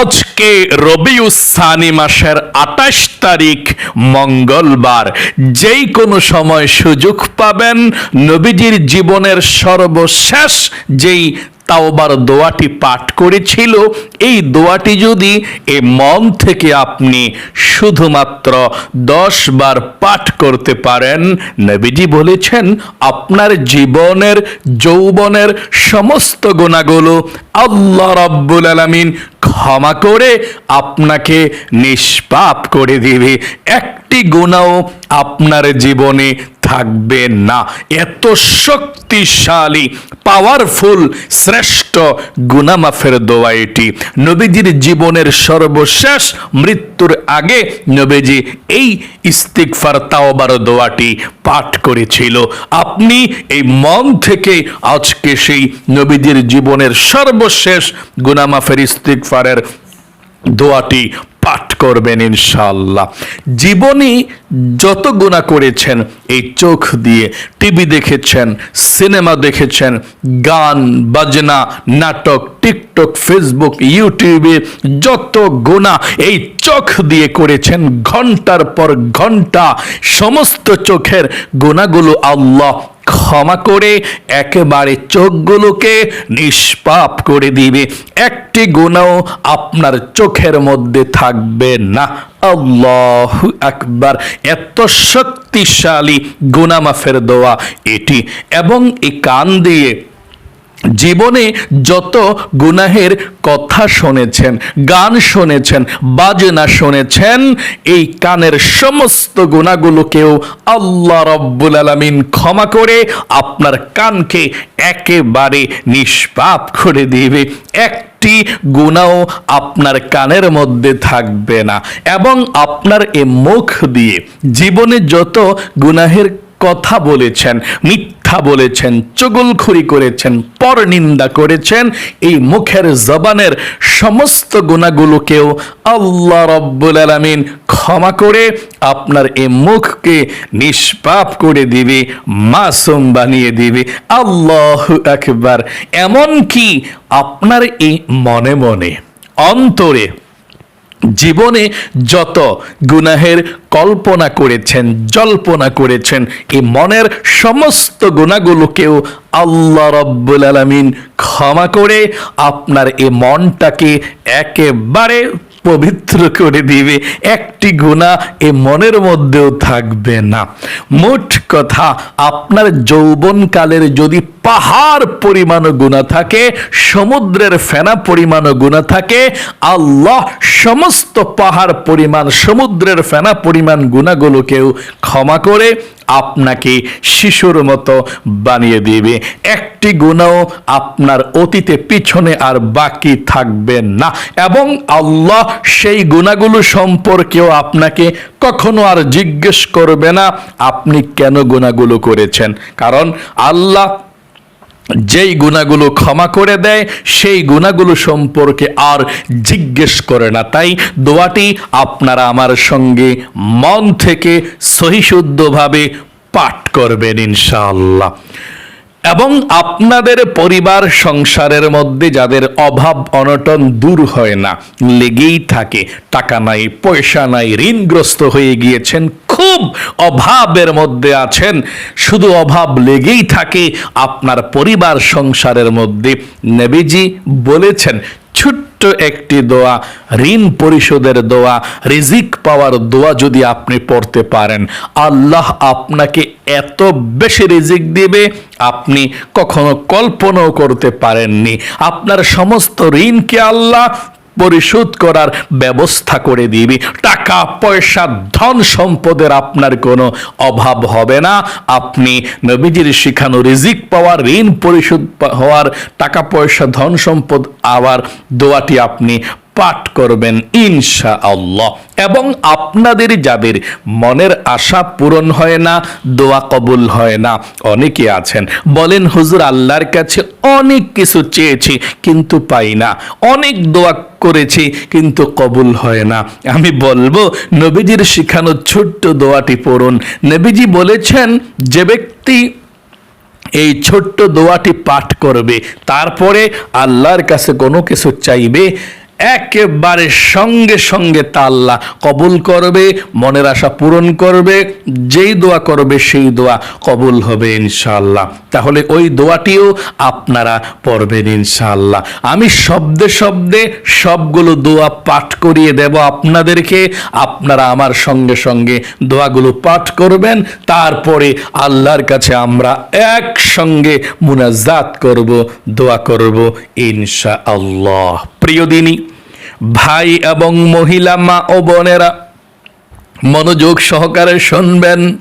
আজকে রবিউসানি মাসের আঠাশ তারিখ মঙ্গলবার। যেই কোনো সময় সুযোগ পাবেন, নবীজির জীবনের সর্বশেষ যেই তাওবার দোয়াটি পাঠ করেছিল, এই দোয়াটি যদি এ মন থেকে আপনি শুধুমাত্র দশ বার পাঠ করতে পারেন, নবীজি বলেছেন, আপনার জীবনের, যৌবনের সমস্ত গুণাগুলো আল্লাহ রাব্বুল আলামিন ক্ষমা করে আপনাকে নিষ্পাপ করে দিবে। একটি গুণাও আপনার জীবনে থাকবে না। এত শক্তিশালী পাওয়ারফুল শ্রেষ্ঠ গুনামাফের দোয়া এটি নবীজির জীবনের সর্বশেষ মৃত্যুর আগে নবীজি এই ইস্তিকফার তাওবার দোয়াটি পাঠ করেছিল। আপনি এই মন থেকে আজকে সেই নবীজির জীবনের সর্বশেষ গুনামাফের ইস্তিকফারের দোয়াটি করবেন ইনশাল্লাহ জীবনে যত গুণা করেছেন, এই চোখ দিয়ে টিভি দেখেছেন, সিনেমা দেখেছেন, গান, বাজনা, নাটক, টিকটক, ফেসবুক, ইউটিউবে যত গুণা এই চোখ দিয়ে করেছেন, ঘণ্টার পর ঘণ্টা সমস্ত চোখের গুণাগুলো আল্লাহ ক্ষমা করে একেবারে চোখগুলোকে নিষ্পাপ করে দিবে। একটি গুণাও আপনার চোখের মধ্যে থাকবে না। আল্লাহ আকবার। এত শক্তিশালী গুনামাফের দোয়া এটি। এবং এই কান দিয়ে জীবনে যত গুনাহের কথা শুনেছেন, গান শুনেছেন, বাজনা শুনেছেন, এই কানের সমস্ত গুণাগুলোকেও আল্লাহ রব্বুল আলমিন ক্ষমা করে আপনার কানকে একেবারে নিষ্পাপ করে দিবে। একটি গুণাও আপনার কানের মধ্যে থাকবে না এবং আপনার এ মুখ দিয়ে জীবনে যত গুনাহের কথা বলেছেন, মিথ্যা বলেছেন চগলখুরি করেছেন পর নিন্দা করেছেন, এই মুখের জবানের সমস্ত গুণাগুলোকেও আল্লাহ রব্বুল আলমিন ক্ষমা করে আপনার এই মুখকে নিষ্পাপ করে দিবে, মাসুম বানিয়ে দিবে। আল্লাহ একবার এমন কি আপনার এই মনে মনে, অন্তরে জীবনে যত গুনাহের কল্পনা করেছেন, জল্পনা করেছেন, এই মনের সমস্ত গুণাগুলোকেও আল্লাহ রব্বুল আলমিন ক্ষমা করে আপনার এই মনটাকে একেবারে পবিত্র করে দিবে। একটি গুণা এ মনের মধ্যেও থাকবে না। মোট কথা, আপনার যৌবনকালের যদি পাহাড় পরিমাণ গুণা থাকে, সমুদ্রের ফেনা পরিমাণ গুণা থাকে, আল্লাহ সমস্ত পাহাড় পরিমাণ, সমুদ্রের ফেনা পরিমাণ গুণাগুলোকেও ক্ষমা করে আপনাকে শিশুর মতো বানিয়ে দিবে। একটি গুণাও আপনার অতীতে পিছনে আর বাকি থাকবে না। এবং আল্লাহ সেই গুণাগুলো সম্পর্কেও আপনাকে কখনো আর জিজ্ঞেস করবে না, আপনি কেন গুণাগুলো করেছেন? কারণ আল্লাহ যেই গুণাগুলো ক্ষমা করে দেয়, সেই গুণাগুলো সম্পর্কে আর জিজ্ঞেস করে না। তাই দোয়াটি আপনারা আমার সঙ্গে মন থেকে সহিশুদ্ধভাবে পাঠ করবেন ইনশাআল্লাহ। এবং আপনাদের পরিবার সংসারের মধ্যে যাদের অভাব অনটন দূর হয় না, লেগেই থাকে, টাকা নাই, পয়সা নাই, ঋণগ্রস্ত হয়ে গিয়েছেন, খুব অভাবের মধ্যে আছেন, শুধু অভাব লেগেই থাকে, আপনার পরিবার সংসারের মধ্যে নেবিজি বলেছেন ছোট্ট একটি দোয়া, ঋণ পরিশোধের দোয়া, রিজিক পাওয়ার দোয়া যদি আপনি পড়তে পারেন, আল্লাহ আপনাকে এত বেশি রিজিক দিবে, আপনি কখনো কল্পনাও করতে পারেননি। আপনার সমস্ত ঋণকে আল্লাহ? পরিশোধ করার ব্যবস্থা করে দিবি। টাকা, পয়সা, ধন সম্পদের আপনার কোনো অভাব হবে না। আপনি নবীজির শিখানো রিজিক পাওয়ার, ঋণ পরিশোধ হওয়ার, টাকা, পয়সা, ধন সম্পদ আবার দোয়াটি আপনি পাঠ করবেন ইনশা আল্লাহ এবং আপনাদের যাদের মনের আশা পূরণ হয় না, দোয়া কবুল হয় না, অনেকে আছেন, বলেন, হুজুর, আল্লাহর কাছে অনেক কিছু চেয়েছি কিন্তু পাই না। অনেক দোয়া করেছি কিন্তু কবুল হয় না। আমি বলব, নবীজির শিখানো ছোট্ট দোয়াটি পড়ুন। নবীজি বলেছেন, যে ব্যক্তি এই ছোট্ট দোয়াটি পাঠ করবে, তারপরে আল্লাহর কাছে কোনো কিছু চাইবে একেবারে সঙ্গে সঙ্গে তা আল্লাহ কবুল করবে, মনের আশা পূরণ করবে, যেই দোয়া করবে সেই দোয়া কবুল হবে ইনশাআল্লাহ। তাহলে ওই দোয়াটিও আপনারা পড়বেন ইনশাআল্লাহ। আমি শব্দে শব্দে সবগুলো দোয়া পাঠ করিয়ে দেব আপনাদেরকে। আপনারা আমার সঙ্গে সঙ্গে দোয়াগুলো পাঠ করবেন। তারপরে আল্লাহর কাছে আমরা একসঙ্গে মুনাজাত করব, দোয়া করব ইনশা আল্লাহ প্রিয় ভাই এবং মহিলা মা ও বোনেরা, মনোযোগ সহকারে শুনবেন।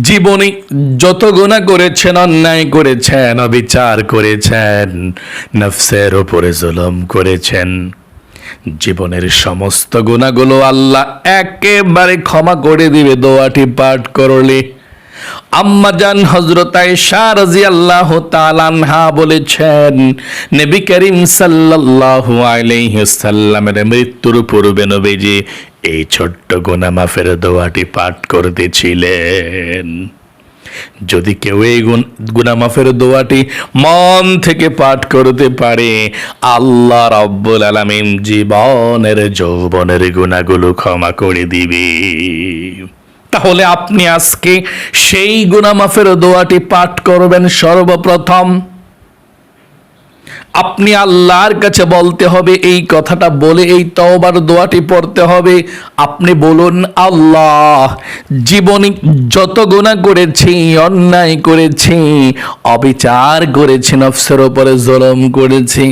জীবনে যত গুণা করেছেন, অন্যায় করেছেন, অবিচার করেছেন, নফসের ওপরে জুলম করেছেন। জীবনের সমস্ত গুণাগুলো আল্লাহ একেবারে ক্ষমা করে দিবে। দোয়াটি পাঠ করলে আম্মাজান হজরত আয়েশা রাদিয়াল্লাহু তাআলা আনহা বলেছেন, নবী করিম সাল্লাল্লাহু আলাইহি সাল্লামের মৃত্যুর পূর্বে নবীজি এই ছোট্ট গুনাহ মাফের দোয়াটি পাঠ করতেছিলেন। যদি কেউ এই গুনা মাফের দোয়াটি মন থেকে পাঠ করতে পারে, আল্লাহ রব্বুল আলামিন জীবনের যৌবনের গুণাগুলো ক্ষমা করে দিবে। তাহলে আপনি আজকে সেই গুনামাফের দোয়াটি পাঠ করবেন সর্বপ্রথম। আপনি আল্লাহর কাছে বলতে হবে এই কথাটা বলে এই তওবার দোয়াটি পড়তে হবে। আপনি বলুন, আল্লাহ, জীবনে যত গুণা করেছি, অন্যায় করেছি, অবিচার করেছি, নফসের ওপরে জলম করেছি,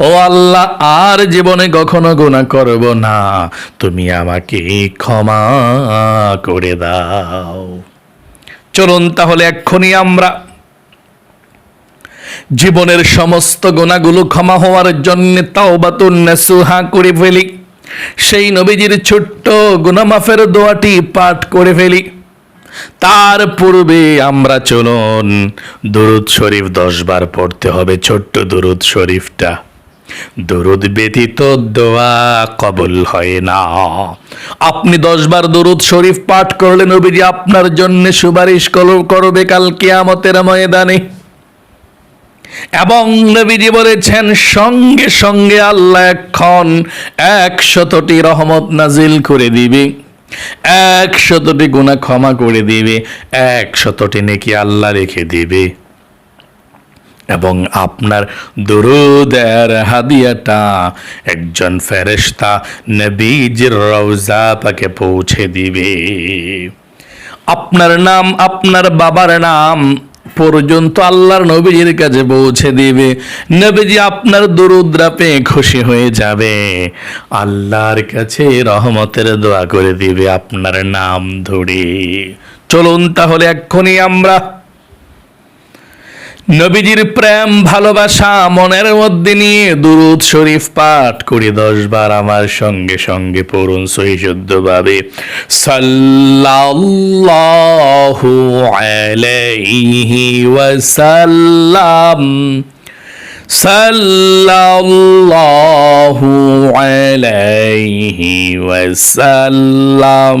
ও আল্লাহ, আর জীবনে কখনো গুণা করব না। তুমি আমাকে ক্ষমা করে দাও। চলুন তাহলে এক্ষুনি আমরা জীবনের সমস্ত গোনাগুলো ক্ষমা হওয়ার জন্য তাওবাতুন নাসুহা করে ফেলি। সেই নবীজির ছোট্ট গুনামাফের দোয়াটি পাঠ করে ফেলি। তার পূর্বে আমরা চলুন দুরুদ শরীফ দশ বার পড়তে হবে ছোট্ট দুরুদ শরীফটা। দরুদ ব্যতীত দোয়া কবুল হয় না। আপনি দশবার দরুদ শরীফ পাঠ করলে নবীজি আপনার জন্য সুপারিশ করবে কাল কিয়ামতের ময়দানে। এবং নবীজি বলেছেন, সঙ্গে সঙ্গে আল্লাহ এখন একশতটি রহমত নাজিল করে দিবে। একশতটি গুণা ক্ষমা করে দিবে। একশতটি নেকি আল্লাহ রেখে দিবে। এবং আপনার দরুদের হাদিয়াটা একজন ফেরেশতা নবীজির রওজা পাকে পৌঁছে দিবে। আপনার নাম, আপনার বাবার নাম পর্যন্ত আল্লাহর নবীজির কাছে পৌঁছে দিবে। নবীজি আপনার দরুদ্রা পেয়ে খুশি হয়ে যাবে। আল্লাহর কাছে রহমতের দোয়া করে দিবে আপনার নাম ধরে। চলুন তাহলে এক্ষুনি আমরা নবীজির প্রেম, ভালোবাসা, মনের মধ্যে নিয়ে দুরুদ শরীফ পাঠ করি দশ বার আমার সঙ্গে সঙ্গে পড়ুন সহি শুদ্ধ ভাবে সাল্লাল্লাহু আলাইহি ওয়াসাল্লাম। সাল্লাল্লাহু আলাইহি ওয়াসাল্লাম।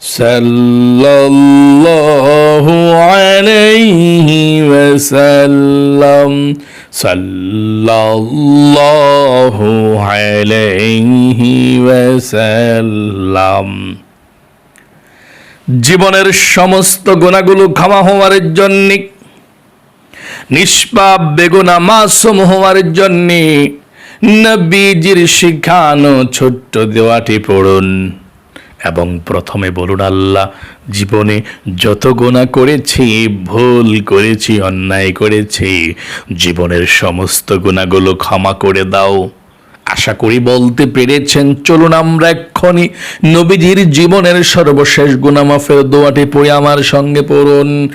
صلى الله عليه وسلم صلى الله عليه وسلم জীবনের সমস্ত গুণাগুলো ক্ষমা হওয়ার জন্য নিষ্পাপ বেগুনা মাসুম হওয়ার জন্য নবীজির শিখানো ছোট্ট দেওয়াটি পড়ুন এবং প্রথমে বলুন, আল্লাহ জীবনে যত গোনা করেছি, ভুল করেছি, অন্যায় করেছি, জীবনের সমস্ত গুণাগুলো ক্ষমা করে দাও। আশা করি বলতে পেরেছেন। চলুন আমরা এক্ষণি নবীজির জীবনের সর্বশেষ গুনামাফের দোয়াটি পড়ে আমার সঙ্গে পড়ুন।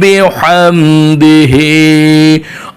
বিহামদিহি।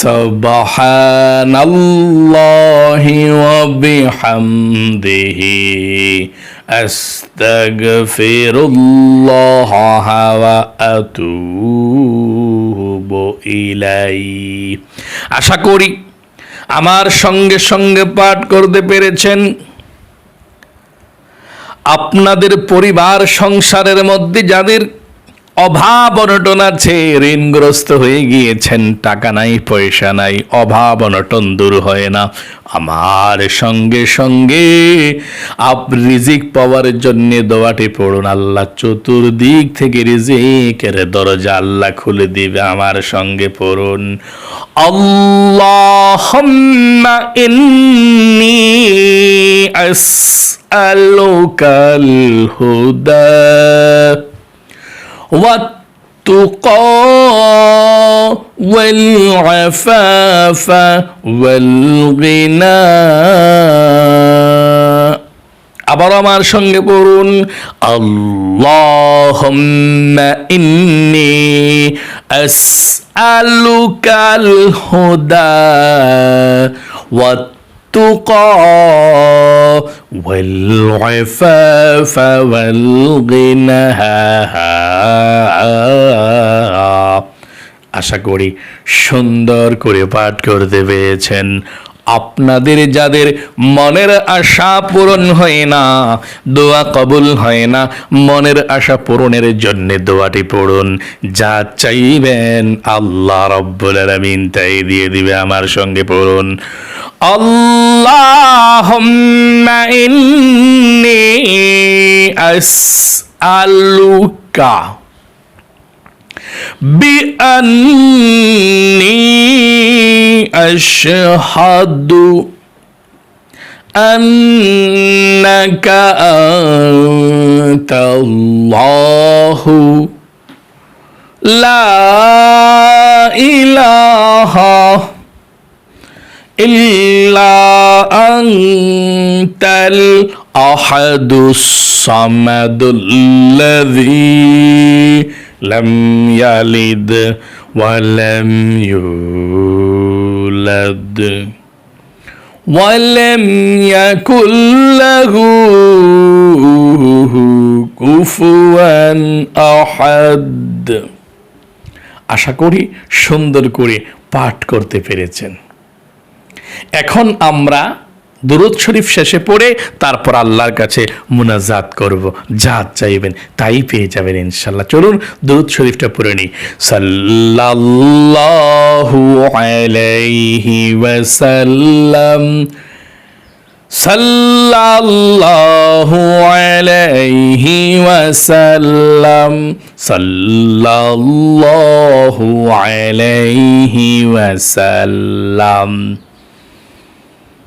سبحان الله وبحمده أستغفر الله وأتوب إليه আশা করি আমার সঙ্গে সঙ্গে পাঠ করতে পেরেছেন আপনাদের পরিবার সংসারের মধ্যে যাদের অভাব অনটন আছে, ঋণগ্রস্ত হয়ে গিয়েছেন, টাকা নাই, পয়সা নাই, অভাব অনটন দূর হয় না। আমার সঙ্গে সঙ্গে আপ রিজিক পাওয়ার জন্য দোয়াটি পড়ুন, আল্লাহ চতুর্দিক থেকে রিজিকের দরজা আল্লাহ খুলে দিবে, আমার সঙ্গে পড়ুন। আল্লাহুম্মা ইন্নী আসআলুকাল হুদা। والتقى والعفاف والغنى আবার আমার সঙ্গে পড়ুন আল্লাহুম্মা ইন্নি আসআলুকাল হুদা والتقى والعفاف والغنى আশা করি সুন্দর করে পাঠ করতে পেরেছেন আপনাদের যাদের মনের আশা পূরণ হয় না, দোয়া কবুল হয় না, মনের আশা পূরণের জন্য দোয়াটি পড়ুন। যা চাইবেন আল্লাহ রব্বুল আলামিন তাই দিয়ে দিবে আমার সঙ্গে পড়ুন। আল্লাহুম্মা ইন্নী আসআলুকা। بأني أشهد أنك أنت الله. لا إله إلا أنت الأحد الصمد الذي لم يلد ولم يولد ولم يكن له كفوا أحد আশা করি সুন্দর করে পাঠ করতে পেরেছেন এখন আমরা দুরুদ শরীফ শেষে পড়ে তারপর আল্লাহর কাছে মুনাজাত করব। যা চাইবেন, তাই পেয়ে যাবেন ইনশাল্লাহ চলুন দুরুদ শরীফটা পড়ে নিই। সাল্লাল্লাহু আলাইহি ওয়াসাল্লাম। সাল্লাল্লাহু আলাইহি ওয়াসাল্লাম। সাল্লাল্লাহু আলাইহি ওয়াসাল্লাম।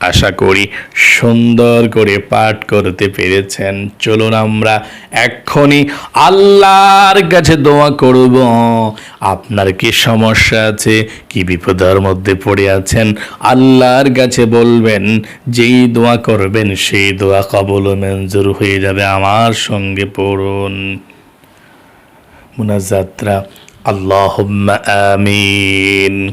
আশা করি সুন্দর করে পাঠ করতে পেরেছেন। চলুন আমরা এক্ষুনি আল্লাহর কাছে দোয়া করব। আপনার কি সমস্যা আছে? কি বিপদের মধ্যে পড়ে আছেন? আল্লাহর কাছে বলবেন, যেই দোয়া করবেন, সেই দোয়া কবল মঞ্জুর হয়ে যাবে আমার সঙ্গে পড়ুন। মুনাজাত্রা, আল্লাহুম্মা আমিন।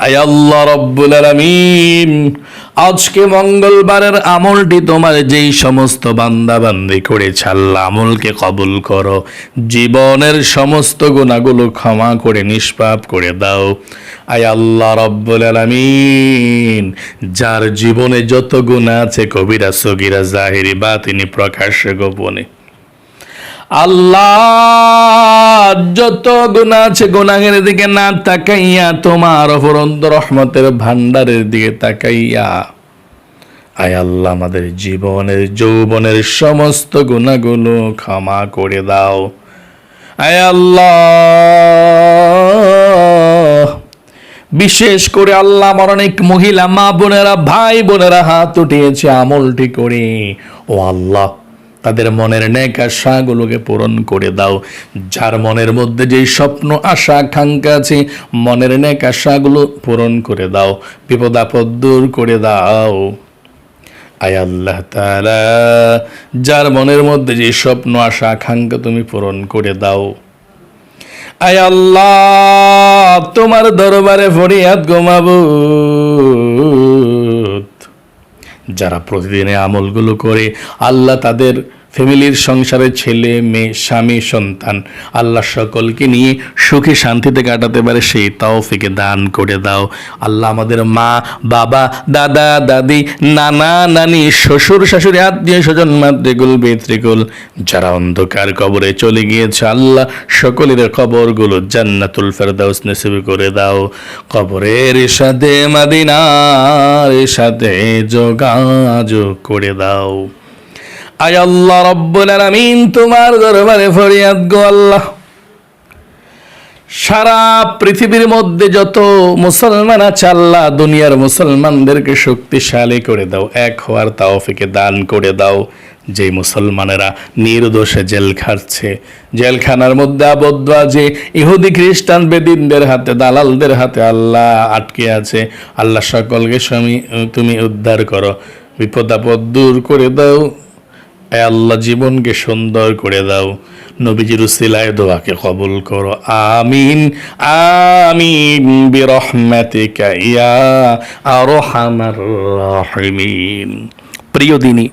আয় আল্লাহ রব্বুল আলামিন। আজকে মঙ্গলবারের আমলটি তোমার যেই সমস্ত বান্দা বান্দি করেছে আমলকে কবুল করো। জীবনের সমস্ত গুণাগুলো ক্ষমা করে, নিষ্পাপ করে দাও। আয় আল্লাহ রব্বুল আলামিন। যার জীবনে যত গুণা আছে, কবিরা সগিরা জাহিরি বা তিনি প্রকাশ্যে গোপনে। আল্লাহ, যত গুণা আছে গুণাগের দিকে না তাকাইয়া তোমার অপরন্ত রহমতের ভান্ডারের দিকে তাকাইয়া। আয় আল্লাহ, আমাদের জীবনের, যৌবনের সমস্ত গুণাগুলো ক্ষমা করে দাও। আয় আল্লাহ, বিশেষ করে আল্লাহ আমার অনেক মহিলা, মা বোনেরা, ভাই বোনেরা হাত উঠিয়েছে আমলটি করে। ও আল্লাহ তাদের মনের নেক আশাগুলোকে পূরণ করে দাও। যার মনের মধ্যে যেই স্বপ্ন, আশা, আকাঙ্ক্ষা আছে, মনের নেক আশাগুলো পূরণ করে দাও। বিপদ, আপদ দূর করে দাও। আয় আল্লাহ তাআলা, যার মনের মধ্যে যে স্বপ্ন, আশা, আকাঙ্ক্ষা তুমি পূরণ করে দাও। আয় আল্লাহ, তোমার দরবারে ফরিয়াদ গোমাবো। যারা প্রতিদিনে আমলগুলো করে আল্লাহ তাদের ফ্যামিলির সংসারে ছেলে, মেয়ে, স্বামী, সন্তান, আল্লাহ সকলকে নিয়ে সুখে শান্তিতে কাটাতে পারে, সেই তৌফিকে দান করে দাও। আল্লাহ আমাদের মা, বাবা, দাদা, দাদি, নানা, নানি, শ্বশুর, শাশুড়ি, আত্মীয় স্বজন, মাতৃকুল বেত্রিকুল যারা অন্ধকার কবরে চলে গিয়েছে, আল্লাহ সকলের কবরগুলো জান্নাতুল ফেরদাউস নসিব করে দাও। কবরের সাথে, মাদিনার সাথে যোগাযোগ করে দাও। আয় আল্লাহ রব্বুল আলামিন, তোমার দরবারে ফরিয়াদ গো আল্লাহ। সারা পৃথিবীর মধ্যে যত মুসলমান আছে, আল্লাহ দুনিয়ার মুসলমানদেরকে শক্তিশালী করে দাও, এক হওয়ার তাওফিকে দান করে দাও। যে মুসলমানেরা নির্দোষে জেল খাটছে জেলখানার মধ্যে আবদ্ধ আছে, ইহুদি খ্রিস্টান বেদিনদের হাতে, দালালদের হাতে আল্লাহ আটকে আছে। আল্লাহ সকলকে তুমি উদ্ধার করো। বিপদ আপদ দূর করে দাও। আল্লাহ জীবনকে সুন্দর করে দাও। নবীজির উসিলায় দোয়াকে কবুল করো। আমিন আমিন, বিরহমাতিকা ইয়া আরহামার রাহিমিন। প্রিয় দিনী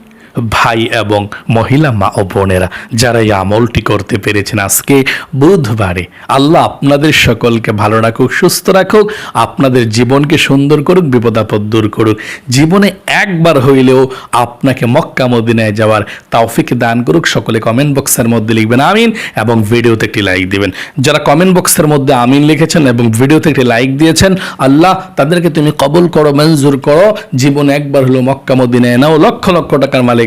ভাই এবং মহিলা মা ও বোনেরা, যারা এই আমলটি করতে পেরেছেন আজকে, বুধবারে আল্লাহ আপনাদের সকলকে ভালো রাখুক, সুস্থ রাখুক, আপনাদের জীবনকে সুন্দর করুক বিপদ আপদ দূর করুক। জীবনে একবার হইলেও আপনাকে মক্কা মদিনায় যাওয়ার তাওফিক দান করুক। সকলে কমেন্ট বক্সের মধ্যে লিখবেন আমিন এবং ভিডিওতে একটি লাইক দিবেন। যারা কমেন্ট বক্সের মধ্যে আমিন লিখেছেন এবং ভিডিওতে একটি লাইক দিয়েছেন, আল্লাহ তাদেরকে তুমি কবল করো, মঞ্জুর করো। জীবনে একবার হলো মক্কা মদিনায় নাও, লক্ষ লক্ষ টাকার মালিক